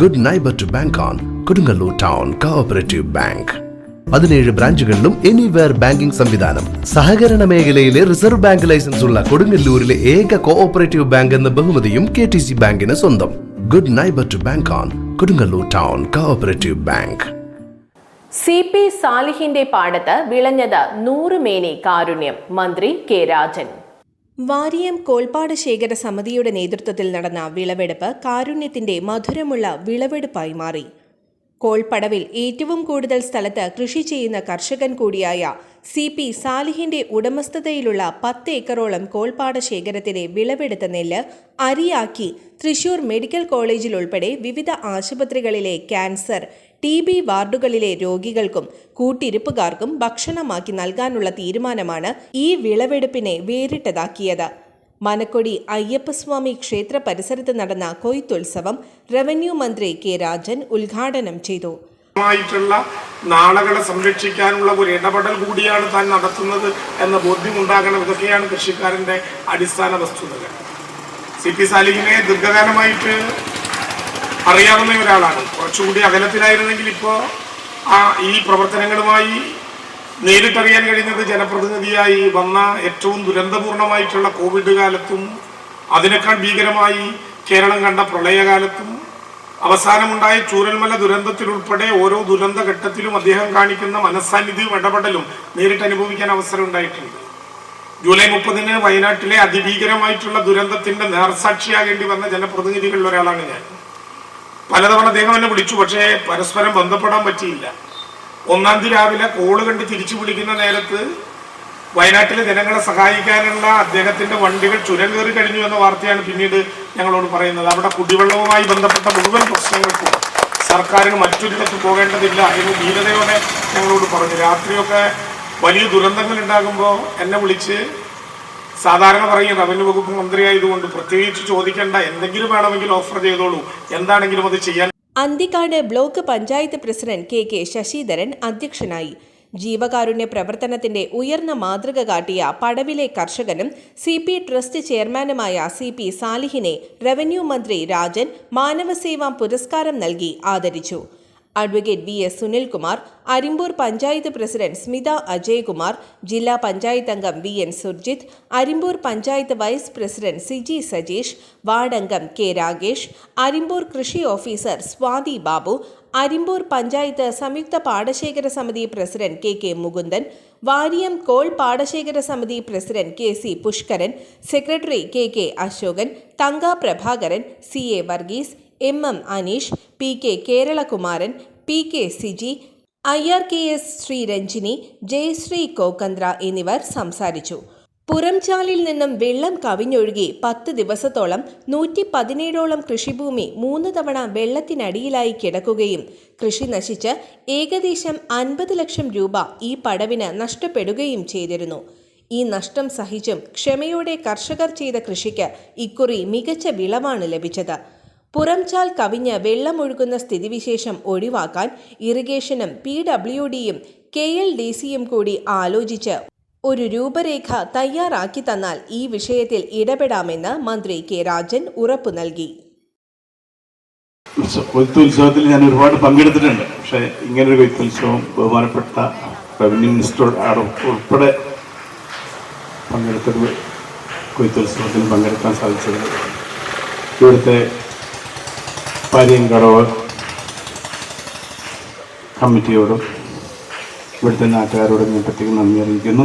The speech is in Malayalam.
Good neighbour to bank on Kodungallur town cooperative bank പതിനേഴ് ബ്രാഞ്ചുകളിലും എനിവെയർ ബാങ്കിംഗ് സംവിധാനം. സഹകരണ മേഖലയിലെ റിസർവ് ബാങ്ക് ലൈസൻസ് ഉള്ള കൊടുങ്ങല്ലൂരിലെ ഏക കോഓപ്പറേറ്റീവ് ബാങ്ക് എന്ന ബഹുമതിയും കെ ടി സി ബാങ്കിന് സ്വന്തം. Good neighbour to bank on Kodungallur town cooperative bank C P സാലിഹിന്റെ പാടത്ത് വിളഞ്ഞത് നൂറ് മേനി കാരുണ്യം. മന്ത്രി കെ രാജൻ. വാരിയം കോൾപ്പാട് ശേഖര സമിതിയുടെ നേതൃത്വത്തിൽ നടന്ന വിളവെടുപ്പ് കാരുണ്യത്തിന്റെ മധുരമുള്ള വിളവെടുപ്പായി മാറി. കോൾപ്പടവിൽ ഏറ്റവും കൂടുതൽ സ്ഥലത്ത് കൃഷി ചെയ്യുന്ന കർഷകൻ കൂടിയായ സി പി സാലിഹിന്റെ ഉടമസ്ഥതയിലുള്ള പത്ത് ഏക്കറോളം കോൾപ്പാട ശേഖരത്തിലെ വിളവെടുത്ത നെല്ല് അരിയാക്കി തൃശൂർ മെഡിക്കൽ കോളേജിൽ ഉൾപ്പെടെ വിവിധ ആശുപത്രികളിലെ ക്യാൻസർ ടി ബി വാർഡുകളിലെ രോഗികൾക്കും കൂട്ടിരിപ്പുകാർക്കും ഭക്ഷണമാക്കി നൽകാനുള്ള തീരുമാനമാണ് ഈ വിളവെടുപ്പിനെ വേറിട്ടതാക്കിയത്. മനക്കൊടി അയ്യപ്പസ്വാമി ക്ഷേത്ര പരിസരത്ത് നടന്ന കൊയ്ത്തുത്സവം റവന്യൂ മന്ത്രി കെ രാജൻ ഉദ്ഘാടനം ചെയ്തു. ായിട്ടുള്ള നാളകളെ സംരക്ഷിക്കാനുള്ള ഒരു ഇടപെടൽ കൂടിയാണ് താൻ നടത്തുന്നത് എന്ന ബോധ്യമുണ്ടാകണം. ഇതൊക്കെയാണ് കൃഷിക്കാരന്റെ അടിസ്ഥാന വസ്തുതകൾ. സി പി സാലിഹിനെ ദീർഘകാലമായിട്ട് അറിയാവുന്ന ഒരാളാണ്. കുറച്ചുകൂടി അകലത്തിലായിരുന്നെങ്കിൽ ഇപ്പോൾ ആ ഈ പ്രവർത്തനങ്ങളുമായി നേരിട്ടറിയാൻ കഴിയുന്നത് ജനപ്രതിനിധിയായി വന്ന ഏറ്റവും ദുരന്തപൂർണമായിട്ടുള്ള കോവിഡ് കാലത്തും അതിനേക്കാൾ ഭീകരമായി കേരളം കണ്ട പ്രളയകാലത്തും അവസാനമുണ്ടായ ചൂരൽമല ദുരന്തത്തിലുൾപ്പെടെ ഓരോ ദുരന്ത ഘട്ടത്തിലും അദ്ദേഹം കാണിക്കുന്ന മനസ്സാന്നിധ്യവും ഇടപെടലും നേരിട്ട് അനുഭവിക്കാൻ അവസരം ഉണ്ടായിട്ടുണ്ട് ജൂലൈ മുപ്പതിന് വയനാട്ടിലെ അതിഭീകരമായിട്ടുള്ള ദുരന്തത്തിന്റെ നേർസാക്ഷിയാകേണ്ടി വന്ന ജനപ്രതിനിധികളിൽ ഒരാളാണ് ഞാൻ. പലതവണ അദ്ദേഹം എന്നെ വിളിച്ചു പക്ഷേ പരസ്പരം ബന്ധപ്പെടാൻ പറ്റിയില്ല. ഒന്നാം തീയതി രാവിലെ കോൾ കണ്ട് തിരിച്ചു വിളിക്കുന്ന നേരത്ത് വയനാട്ടിലെ ജനങ്ങളെ സഹായിക്കാനുള്ള അദ്ദേഹത്തിന്റെ വണ്ടികൾ ചുരം കയറി കഴിഞ്ഞു എന്ന വാർത്തയാണ് പിന്നീട് ഞങ്ങളോട് പറയുന്നത്. അവിടെ കുടിവെള്ളവുമായി ബന്ധപ്പെട്ട മുഴുവൻ പ്രശ്നങ്ങൾക്കും സർക്കാരിന് മറ്റൊരിടത്ത് പോകേണ്ടതില്ല എന്ന് ധീരതയോടെ ഞങ്ങളോട് പറഞ്ഞു. രാത്രിയൊക്കെ വലിയ ദുരന്തങ്ങൾ ഉണ്ടാകുമ്പോൾ എന്നെ വിളിച്ച് സാധാരണ പറയും റവന്യൂ വകുപ്പ് മന്ത്രിയായതുകൊണ്ട് പ്രത്യേകിച്ച് ചോദിക്കേണ്ട എന്തെങ്കിലും വേണമെങ്കിൽ ഓഫർ ചെയ്തോളൂ. എന്താണെങ്കിലും അത് ചെയ്യാൻ Anthikad block panchayat president K K Sasidharan അധ്യക്ഷനായി. ജീവകാരുണ്യ പ്രവർത്തനത്തിന്റെ ഉയർന്ന മാതൃക കാട്ടിയ പടവിലെ കർഷകനും സി പി ട്രസ്റ്റ് ചെയർമാനുമായ സി പി സാലിഹിനെ റവന്യൂ മന്ത്രി രാജൻ മാനവസേവാ പുരസ്കാരം നൽകി ആദരിച്ചു. Advocate V S Sunilkumar Arimpur panchayat president Smitha Ajaykumar ജില്ലാ പഞ്ചായത്ത് അംഗം V N Surjith Arimpur panchayat vice president Siji Sajeesh വാർഡംഗം K Ragesh Arimpur കൃഷി ഓഫീസർ സ്വാതി ബാബു അരിമ്പൂർ പഞ്ചായത്ത് സംയുക്ത പാടശേഖര സമിതി president K K Mukundan Variyam call പാടശേഖര സമിതി president K C Pushkaran secretary K K Asokan Thanka Prabhakaran C A Varghese M M Aneesh P K Keralakumaran P K Siji I R K S Sreeranjini Jayasree Kokkandra എന്നിവർ സംസാരിച്ചു. പുറംചാലിൽ നിന്നും വെള്ളം കവിഞ്ഞൊഴുകി പത്ത് ദിവസത്തോളം നൂറ്റി പതിനേഴോളം കൃഷിഭൂമി മൂന്ന് തവണ വെള്ളത്തിനടിയിലായി കിടക്കുകയും കൃഷി നശിച്ച് ഏകദേശം അൻപത് ലക്ഷം രൂപ ഈ പടവിന് നഷ്ടപ്പെടുകയും ചെയ്തിരുന്നു. ഈ നഷ്ടം സഹിച്ചും ക്ഷമയോടെ കർഷകർ ചെയ്ത കൃഷിക്ക് ഇക്കുറി മികച്ച വിളവാണ് ലഭിച്ചത്. പുറംചാൽ കവിഞ്ഞ് വെള്ളമൊഴുകുന്ന സ്ഥിതിവിശേഷം ഒഴിവാക്കാൻ ഇറിഗേഷനും പി ഡബ്ല്യു ഡിയും കെ എൽ ഡി സിയും കൂടി ആലോചിച്ച് ഒരു രൂപരേഖ തയ്യാറാക്കി തന്നാൽ ഈ വിഷയത്തിൽ ഇടപെടാമെന്ന് മന്ത്രി കെ രാജൻ ഉറപ്പു നൽകി. കൊയ്ത്തുത്സവത്തിൽ ഞാൻ ഒരുപാട് പങ്കെടുത്തിട്ടുണ്ട്. പക്ഷേ ഇങ്ങനൊരു കൊയ്ത്തുത്സവം ബഹുമാനപ്പെട്ട റവന്യൂ മിനിസ്റ്റർ ഉൾപ്പെടെ പങ്കെടുത്തത് കൊയ്ത്തുത്സവത്തിൽ പങ്കെടുക്കാൻ സാധിച്ചത്. ഇവിടുത്തെ പാരിയങ്കടവ് കമ്മിറ്റിയോടും ഇവിടുത്തെ നാട്ടുകാരോടും ഞാൻ പ്രത്യേകം നന്ദി അറിയിക്കുന്നു.